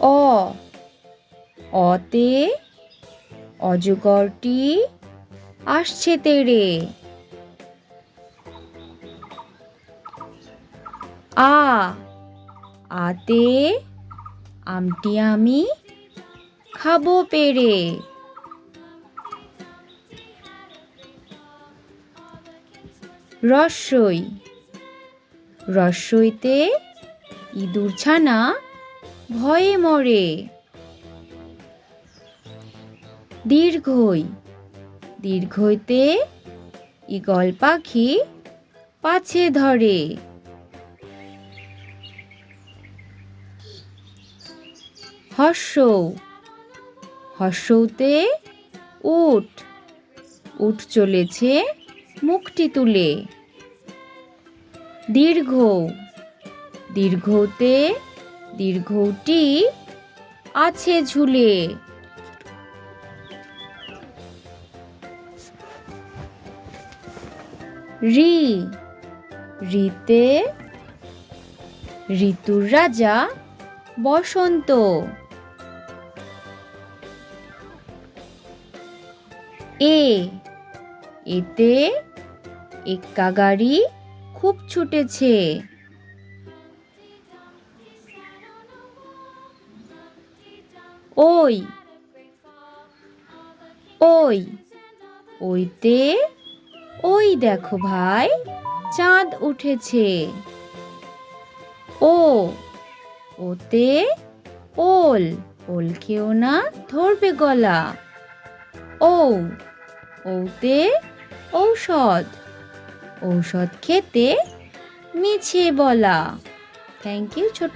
অ। অতে অজগরটি আসছে তেড়ে। আ। আতে আমটি আমি খাব পেরে রস্যই রস্যইতে ইঁদুর ছানা ভয়ে মরে। দীর্ঘই। দীর্ঘইতে ইগল পাখি পাছে ধরে। হর্ষৌ হর্ষৌতে উট উট চলেছে মুখটি তুলে। দীর্ঘ দীর্ঘতে দীর্ঘটি আছে ঝুলে। রি রিতে ঋতুর রাজা বসন্ত। এ এতে এক্কা গাড়ি খুব ছুটেছে। ওই ওই, ওইতে, ওই দেখো ভাই, চাঁদ উঠেছে। ও, ওতে, ওল ওল খেও না, ধরবে গলা। ও, ওতে, ঔষধ ঔষধ খেতে মিছে বলা। থ্যাংক ইউ ছোট